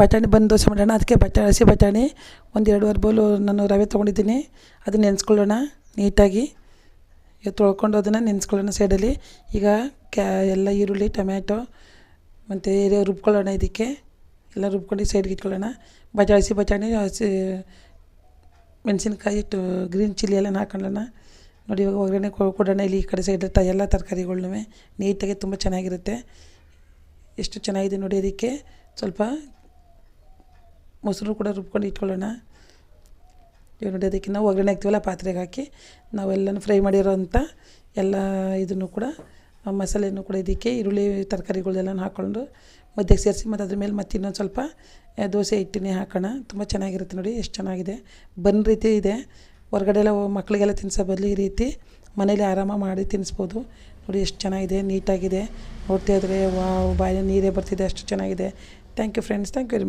ಬಟಾಣಿ ಬಂದು ದೋಸೆ ಮಾಡೋಣ. ಅದಕ್ಕೆ ಬಟಾಣಿ ಹಸಿ ಬಟಾಣಿ, ಒಂದು ಎರಡೂವರೆ ಬೌಲು ನಾನು ರವೆ ತೊಗೊಂಡಿದ್ದೀನಿ. ಅದನ್ನ ನೆನೆಸ್ಕೊಳ್ಳೋಣ ನೀಟಾಗಿ. ತೊಳ್ಕೊಂಡು ಅದನ್ನು ನೆನೆಸ್ಕೊಳ್ಳೋಣ ಸೈಡಲ್ಲಿ ಈಗ ಕ್ಯಾ, ಎಲ್ಲ ಈರುಳ್ಳಿ, ಟೊಮ್ಯಾಟೊ, ಮತ್ತು ರುಬ್ಕೊಳ್ಳೋಣ ಇದಕ್ಕೆ. ಎಲ್ಲ ರುಬ್ಕೊಂಡು ಸೈಡ್ಗೆ ಇಟ್ಕೊಳ್ಳೋಣ. ಬಟಾಣಿ ಹಸಿ ಬಟಾಣಿ, ಹಸಿ ಮೆಣಸಿನ್ಕಾಯಿ ಟು ಗ್ರೀನ್ ಚಿಲ್ಲಿ ಎಲ್ಲ ಹಾಕೊಳ್ಳೋಣ ನೋಡಿ, ಇವಾಗ ಒಗ್ಗರಣೆ ಕೊಡೋಣ ಇಲ್ಲಿ ಈ ಕಡೆ ಸೈಡ್ ತ ಎಲ್ಲ ತರಕಾರಿಗಳ್ನೂ ನೀಟಾಗಿ ತುಂಬ ಚೆನ್ನಾಗಿರುತ್ತೆ. ಎಷ್ಟು ಚೆನ್ನಾಗಿದೆ ನೋಡಿ ಅದಕ್ಕೆ ಸ್ವಲ್ಪ ಮೊಸರು ಕೂಡ ರುಬ್ಕೊಂಡು ಇಟ್ಕೊಳ್ಳೋಣ. ಇವಾಗ ನೋಡಿ ಅದಕ್ಕೆ ನಾವು ಒಗ್ಗರಣೆ ಹಾಕ್ತೀವಲ್ಲ, ಪಾತ್ರೆಗೆ ಹಾಕಿ. ನಾವೆಲ್ಲನೂ ಫ್ರೈ ಮಾಡಿರೋಂಥ ಎಲ್ಲ ಇದನ್ನು ಕೂಡ ಮಸಾಲೆನೂ ಕೂಡ ಇದಕ್ಕೆ, ಈರುಳ್ಳಿ ತರಕಾರಿಗಳೆಲ್ಲನೂ ಹಾಕ್ಕೊಂಡು ಮಧ್ಯಕ್ಕೆ ಸೇರಿಸಿ ಮತ್ತು ಅದ್ರ ಮೇಲೆ ಮತ್ತೆ ಇನ್ನೊಂದು ಸ್ವಲ್ಪ ದೋಸೆ ಹಿಟ್ಟಿನೇ ಹಾಕೋಣ. ತುಂಬ ಚೆನ್ನಾಗಿರುತ್ತೆ ನೋಡಿ, ಎಷ್ಟು ಚೆನ್ನಾಗಿದೆ. ಬನ್ ರೀತಿ ಇದೆ. ಹೊರಗಡೆ ಎಲ್ಲ ಮಕ್ಕಳಿಗೆಲ್ಲ ತಿನ್ಸೋ ಈ ರೀತಿ ಮನೇಲಿ ಆರಾಮ ಮಾಡಿ ತಿನ್ನಿಸ್ಬೋದು ನೋಡಿ, ಎಷ್ಟು ಚೆನ್ನಾಗಿದೆ, ನೀಟಾಗಿದೆ. ನೋಡ್ತಾ ಇದ್ರೆ, ವಾವ್, ಬಾಯಲ್ಲಿ ನೀರೇ ಬರ್ತಿದೆ, ಅಷ್ಟು ಚೆನ್ನಾಗಿದೆ. Thank you friends, thank you very